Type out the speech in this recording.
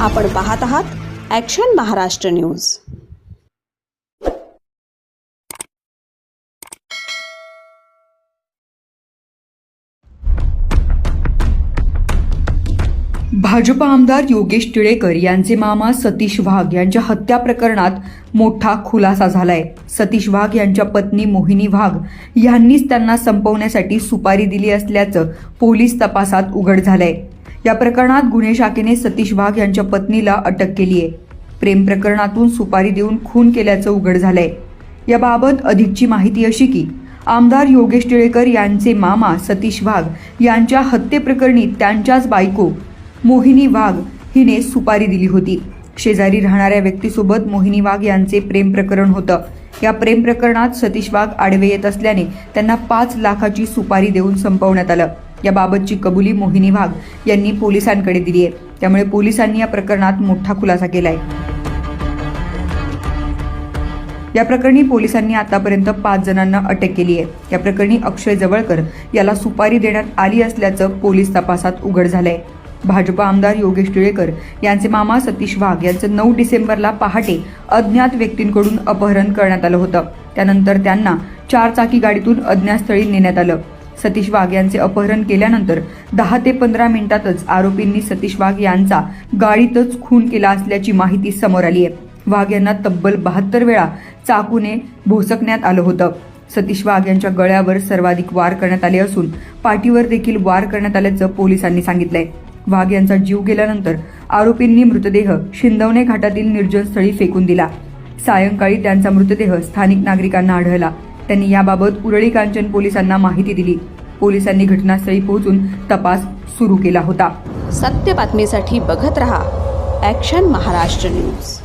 आपण पाहत आहात ॲक्शन महाराष्ट्र न्यूज भाजप आमदार योगेश टिळेकर यांचे मामा सतीश वाघ यांच्या हत्या प्रकरणात मोठा खुलासा झालाय. सतीश वाघ यांच्या पत्नी मोहिनी वाघ यांनीच त्यांना संपवण्यासाठी सुपारी दिली असल्याचं पोलीस तपासात उघड झालंय. या प्रकरणात गुन्हे शाखेने सतीश वाघ यांच्या पत्नीला अटक केली आहे. प्रेम प्रकरणातून सुपारी देऊन खून केल्याचं उघड झालंय. याबाबत अधिकची माहिती अशी की आमदार योगेश टिळेकर यांचे मामा सतीश वाघ यांच्या हत्येप्रकरणी त्यांच्याच बायको मोहिनी वाघ हिने सुपारी दिली होती. शेजारी राहणाऱ्या व्यक्तीसोबत मोहिनी वाघ यांचे प्रेम प्रकरण होतं. या प्रेम प्रकरणात सतीश वाघ आडवे येत असल्याने त्यांना पाच लाखाची सुपारी देऊन संपवण्यात आलं. याबाबतची कबुली मोहिनी वाघ यांनी पोलिसांकडे दिली आहे. त्यामुळे पोलिसांनी या प्रकरणात मोठा खुलासा केलाय. या प्रकरणी पोलिसांनी आतापर्यंत पाच जणांना अटक केली आहे. या प्रकरणी अक्षय जवळकर याला सुपारी देण्यात आली असल्याचं पोलीस तपासात उघड झालंय. भाजप आमदार योगेश टिळेकर यांचे मामा सतीश वाघ यांचं नऊ डिसेंबरला पहाटे अज्ञात व्यक्तींकडून अपहरण करण्यात आलं होतं. त्यानंतर त्यांना चार चाकी गाडीतून अज्ञातस्थळी नेण्यात आलं. सतीश वाघ यांचे अपहरण केल्यानंतर दहा ते पंधरा मिनिटातच आरोपींनी सतीश वाघ यांचा गाडीतच खून केला असल्याची माहिती समोर आली आहे. वाघ यांना तब्बल बहात्तर वेळा चाकूने भोसकण्यात आलं होतं. सतीश वाघ यांच्या गळ्यावर सर्वाधिक वार करण्यात आले असून पाठीवर देखील वार करण्यात आल्याचं पोलिसांनी सांगितलंय. वाघ यांचा जीव गेल्यानंतर आरोपींनी मृतदेह शिंदवणे घाटातील निर्जन स्थळी फेकून दिला. सायंकाळी त्यांचा मृतदेह स्थानिक नागरिकांना आढळला. त्यांनी याबाबत उरळी कांचन पोलिसांना माहिती दिली. पोलिसांनी घटनास्थळी पोहोचून तपास सुरू केला होता. सत्य बातमीसाठी बघत रहा. Action Maharashtra news